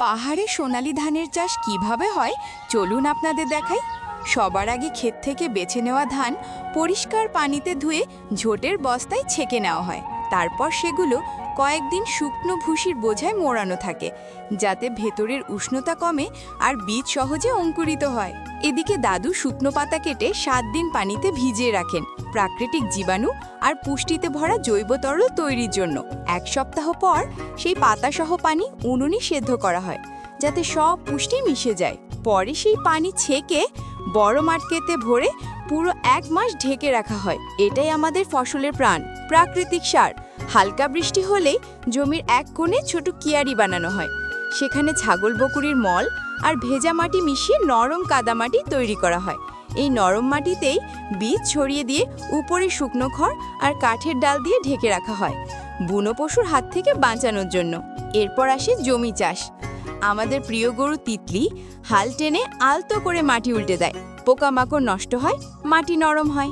পাহাড়ে সোনালি ধানের চাষ কীভাবে হয়, চলুন আপনাদের দেখাই। সবার আগে ক্ষেত থেকে বেছে নেওয়া ধান পরিষ্কার পানিতে ধুয়ে ঝোটের বস্তায় ছেঁকে নেওয়া হয়। তারপর সেগুলো কয়েকদিন শুকনো ভুসির বোঝায় মোড়ানো থাকে, যাতে ভেতরের উষ্ণতা কমে আর বীজ সহজে অঙ্কুরিত হয়। এদিকে দাদু শুকনো পাতা কেটে সাত দিন পানিতে ভিজিয়ে রাখেন, প্রাকৃতিক জীবাণু আর পুষ্টিতে ভরা জৈব তরল তৈরির জন্য। এক সপ্তাহ পর সেই পাতাসহ পানি উনুনে সেদ্ধ করা হয়, যাতে সব পুষ্টি মিশে যায়। পরে সেই পানি ছেঁকে বড় মাটকেতে ভরে পুরো এক মাস ঢেকে রাখা হয়। এটাই আমাদের ফসলের প্রাণ, প্রাকৃতিক সার। হালকা বৃষ্টি হলেই জমির এক কোণে ছোট কিয়ারি বানানো হয়। সেখানে ছাগল বকুরির মল আর ভেজা মাটি মিশিয়ে নরম কাদামাটি তৈরি করা হয়। এই নরম মাটিতেই বীজ ছড়িয়ে দিয়ে উপরে শুকনো খড় আর কাঠের ডাল দিয়ে ঢেকে রাখা হয়। বুনো পশুর হাত থেকে বাঁচানোর জন্য। এরপর আসে জমি চাষ। আমাদের প্রিয় গরু তিতলি হাল টেনে আলতো করে মাটি উল্টে দেয়। পোকামাকড় নষ্ট হয়, মাটি নরম হয়।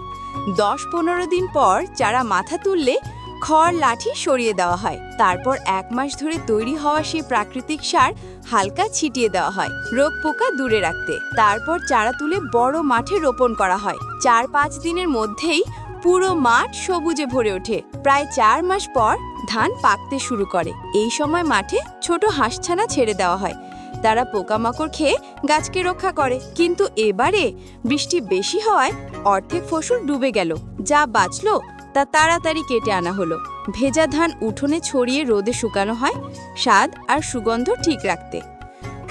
দশ পনেরো দিন পর চারা মাথা তুললে খড় লাঠি সরিয়ে দেওয়া হয়। তারপর এক মাস ধরে তৈরি হওয়া সেই প্রাকৃতিক সার হালকা ছিটিয়ে দেওয়া হয় রোগ পোকা দূরে রাখতে। তারপর চারা তুলে বড় মাঠে রোপণ করা হয়। চার পাঁচ দিনের মধ্যেই পুরো মাঠ সবুজে ভরে ওঠে। প্রায় চার মাস পর ধান পাকতে শুরু করে। এই সময় মাঠে ছোট হাঁসছানা ছেড়ে দেওয়া হয়। তারা পোকামাকড় খেয়ে গাছকে রক্ষা করে। কিন্তু এবারে বৃষ্টি বেশি হওয়ায় অর্ধেক ফসল ডুবে গেল। যা বাঁচলো তা তাড়াতাড়ি কেটে আনা হলো। ভেজা ধান উঠোনে ছড়িয়ে রোদে শুকানো হয়, স্বাদ আর সুগন্ধ ঠিক রাখতে।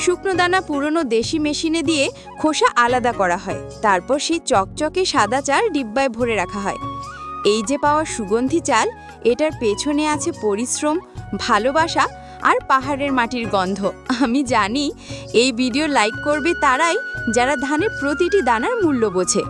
শুকনো দানা পুরনো দেশি মেশিনে দিয়ে খোসা আলাদা করা হয়, তারপর সেই চকচকে সাদা চাল ডিব্বায় ভরে রাখা হয়। এই যে পাওয়া সুগন্ধি চাল, এটার পেছনে আছে পরিশ্রম, ভালোবাসা আর পাহাড়ের মাটির গন্ধ। আমি জানি এই ভিডিও লাইক করবে তারাই যারা ধানের প্রতিটি দানার মূল্য বোঝে।